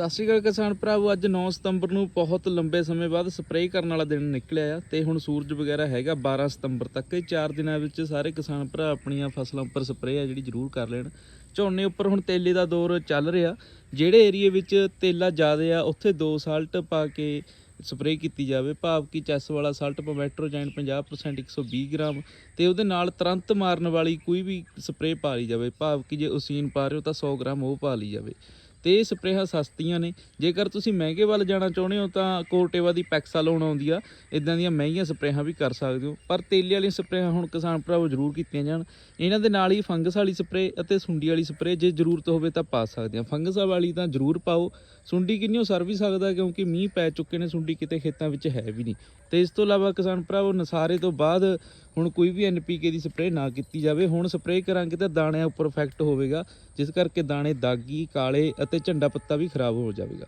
ਸਤਿ ਸ਼੍ਰੀ ਅਕਾਲ ਕਿਸਾਨ ਭਰਾਵੋ, ਅੱਜ 9 ਸਤੰਬਰ ਨੂੰ ਬਹੁਤ ਲੰਬੇ ਸਮੇਂ ਬਾਅਦ ਸਪਰੇਅ ਕਰਨ ਵਾਲਾ ਦਿਨ ਨਿਕਲਿਆ ਆ ਤੇ ਹੁਣ ਸੂਰਜ ਵਗੈਰਾ ਹੈਗਾ 12 ਸਤੰਬਰ ਤੱਕ। ਇਹ 4 ਦਿਨਾਂ ਵਿੱਚ ਸਾਰੇ ਕਿਸਾਨ ਭਰਾ ਆਪਣੀਆਂ ਫਸਲਾਂ ਉੱਪਰ ਸਪਰੇਅ ਆ ਜਿਹੜੀ ਜ਼ਰੂਰ ਕਰ ਲੈਣ। ਝੋਨੇ ਉੱਪਰ ਹੁਣ ਤੇਲੇ ਦਾ ਦੌਰ ਚੱਲ ਰਿਹਾ। ਜਿਹੜੇ ਏਰੀਏ ਵਿੱਚ ਤੇਲਾ ਜ਼ਿਆਦਾ ਆ, ਉੱਥੇ ਦੋ ਸਾਲਟ ਪਾ ਕੇ ਸਪਰੇਅ ਕੀਤੀ ਜਾਵੇ। ਭਾਵ ਕਿ ਚੈਸ ਵਾਲਾ ਸਾਲਟ ਪੋਮੈਟਰੋਜੈਨ 50% 120 ਗ੍ਰਾਮ ਤੇ ਉਹਦੇ ਨਾਲ ਤੁਰੰਤ ਮਾਰਨ ਵਾਲੀ ਕੋਈ ਵੀ ਸਪਰੇਅ ਪਾ ਲਈ ਜਾਵੇ। ਭਾਵ ਕਿ ਜੇ ਉਸੀਨ ਪਾ ਰਹੇ ਹੋ ਤਾਂ 100 ਗ੍ਰਾਮ ਉਹ ਪਾ ਲਈ ਜਾਵੇ। ਤੇ ਇਹ ਸਪਰੇਹਾਂ ਸਸਤੀਆਂ ਨੇ। ਜੇਕਰ ਤੁਸੀਂ ਮਹਿੰਗੇ ਵੱਲ ਜਾਣਾ ਚਾਹੁੰਦੇ ਹੋ ਤਾਂ ਕੋਰਟੇਵਾ ਦੀ ਪੈਕਸਾ ਪੈਕਸਾਲੋਨ ਆਉਂਦੀ ਆ। ਇਦਾਂ ਦੀਆਂ ਮਹਿੰਗੀਆਂ ਸਪਰੇਹਾਂ ਵੀ ਕਰ ਸਕਦੇ ਹੋ। ਪਰ ਤੇਲੇ ਵਾਲੀਆਂ ਸਪਰੇਹਾਂ ਹੁਣ ਕਿਸਾਨ ਭਰਾਵੋ ਜ਼ਰੂਰ ਕੀਤੀਆਂ ਜਾਣ। ਇਹਨਾਂ ਦੇ ਨਾਲ ਹੀ ਫੰਗਸ ਵਾਲੀ ਸਪਰੇਅ ਅਤੇ ਸੁੰਡੀ ਵਾਲੀ ਸਪਰੇਅ ਜੇ ਜ਼ਰੂਰਤ ਹੋਵੇ ਤਾਂ ਪਾ ਸਕਦੇ ਆ। ਫੰਗਸ ਵਾਲੀ ਤਾਂ ਜ਼ਰੂਰ ਪਾਓ। ਸੁੰਡੀ ਕਿੰਨੀਓ ਸਰ ਵੀ ਸਕਦਾ ਕਿਉਂਕਿ ਮੀਂਹ ਪੈ ਚੁੱਕੇ ਨੇ। ਸੁੰਡੀ ਕਿਤੇ ਖੇਤਾਂ ਵਿੱਚ ਹੈ ਵੀ ਨਹੀਂ। ਤੇ ਇਸ ਤੋਂ ਇਲਾਵਾ ਕਿਸਾਨ ਭਰਾਵੋ, ਨਸਾਰੇ ਤੋਂ ਬਾਅਦ ਹੁਣ ਕੋਈ ਵੀ ਐਨਪੀਕੇ ਦੀ ਸਪਰੇਅ ਨਾ ਕੀਤੀ ਜਾਵੇ, ਹੁਣ ਸਪਰੇਅ ਕਰਾਂਗੇ ਤਾਂ ਦਾਣਿਆਂ ਉੱਪਰ ਇਫੈਕਟ ਹੋਵੇਗਾ, ਜਿਸ ਕਰਕੇ ਦਾਣੇ ਦਾਗੀ, ਕਾਲੇ ਅਤੇ ਝੰਡਾ ਪੱਤਾ ਵੀ ਖਰਾਬ ਹੋ ਜਾਵੇਗਾ।